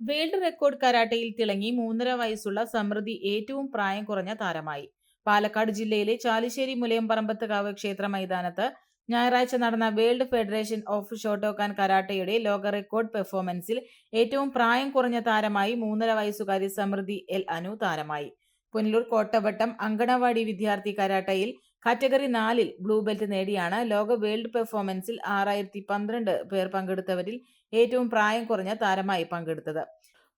World record കരാട്ടയിൽ തിളങ്ങി മൂന്നര വയസ്സുള്ള സമൃദ്ധി ഏറ്റവും പ്രായം കുറഞ്ഞ താരമായി. പാലക്കാട് ജില്ലയിലെ ചാലിശ്ശേരി മുലയംപറമ്പത്തുകാവ് ക്ഷേത്ര മൈതാനത്ത് ഞായറാഴ്ച നടന്ന വേൾഡ് ഫെഡറേഷൻ ഓഫ് ഷോട്ടോക്കാൻ കരാട്ടയുടെ ലോക റെക്കോർഡ് പെർഫോമൻസിൽ ഏറ്റവും പ്രായം കുറഞ്ഞ താരമായി മൂന്നര വയസ്സുകാരി സമൃദ്ധി എൽ അനു താരമായി. പുനലൂർ കോട്ടവട്ടം അങ്കണവാടി വിദ്യാർത്ഥി കരാട്ടയിൽ കാറ്റഗറി നാലിൽ ബ്ലൂ ബെൽറ്റ് നേടിയാണ്. ലോക വേൾഡ് പെർഫോമൻസിൽ ആറായിരത്തി പന്ത്രണ്ട് പേർ പങ്കെടുത്തവരിൽ ഏറ്റവും പ്രായം കുറഞ്ഞ താരമായി പങ്കെടുത്തത്.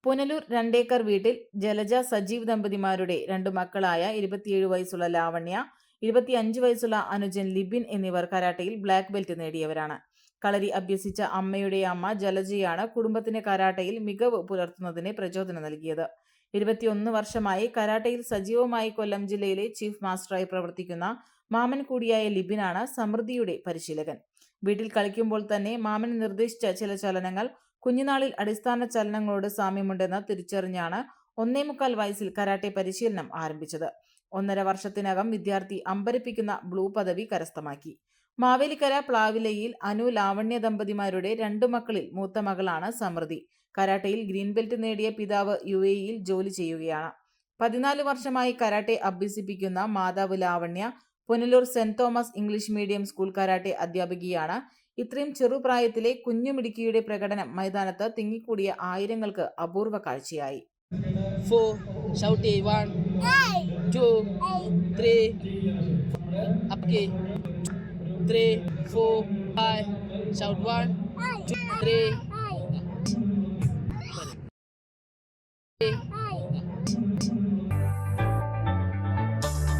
പുനലൂർ രണ്ടേക്കർ വീട്ടിൽ ജലജ സജീവ് ദമ്പതിമാരുടെ രണ്ടു മക്കളായ ഇരുപത്തിയേഴ് വയസ്സുള്ള ലാവണ്യ ഇരുപത്തിയഞ്ച് വയസ്സുള്ള അനുജൻ ലിബിൻ എന്നിവർ കരാട്ടയിൽ ബ്ലാക്ക് ബെൽറ്റ് നേടിയവരാണ്. കളരി അഭ്യസിച്ച അമ്മയുടെ അമ്മ ജലജയാണ് കുടുംബത്തിന് കരാട്ടയിൽ മികവ് പുലർത്തുന്നതിന് പ്രചോദനം നൽകിയത്. ഇരുപത്തിയൊന്ന് വർഷമായി കരാട്ടയിൽ സജീവമായി കൊല്ലം ജില്ലയിലെ ചീഫ് മാസ്റ്ററായി പ്രവർത്തിക്കുന്ന മാമൻ കൂടിയായ ലിബിനാണ് സമൃദ്ധിയുടെ പരിശീലകൻ. വീട്ടിൽ കളിക്കുമ്പോൾ തന്നെ മാമൻ നിർദ്ദേശിച്ച ചില ചലനങ്ങൾ കുഞ്ഞുനാളിൽ അടിസ്ഥാന ചലനങ്ങളോട് സാമ്യമുണ്ടെന്ന് തിരിച്ചറിഞ്ഞാണ് ഒന്നേ മുക്കാൽ വയസ്സിൽ കരാട്ടെ പരിശീലനം ആരംഭിച്ചത്. ഒന്നര വർഷത്തിനകം വിദ്യാർത്ഥി അമ്പരപ്പിക്കുന്ന ബ്ലൂ പദവി കരസ്ഥമാക്കി. മാവേലിക്കര പ്ലാവിലയിൽ അനു ലാവണ്യ ദമ്പതിമാരുടെ രണ്ടു മക്കളിൽ മൂത്ത മകളാണ് സമൃദ്ധി. കരാട്ടയിൽ ഗ്രീൻ ബെൽറ്റ് നേടിയ പിതാവ് യു ജോലി ചെയ്യുകയാണ്. പതിനാല് വർഷമായി കരാട്ടെ അഭ്യസിപ്പിക്കുന്ന മാതാവ് Lavanya Punalur saint Thomas English medium school karate അധ്യാപികയാണ്. ഇത്രയും ചെറുപ്രായത്തിലെ കുഞ്ഞുമിടുക്കിയുടെ പ്രകടനം മൈതാനത്ത് തിങ്ങിക്കൂടിയ ആയിരങ്ങൾക്ക് അപൂർവ കാഴ്ചയായി. Three, four, five, shout one, two, three,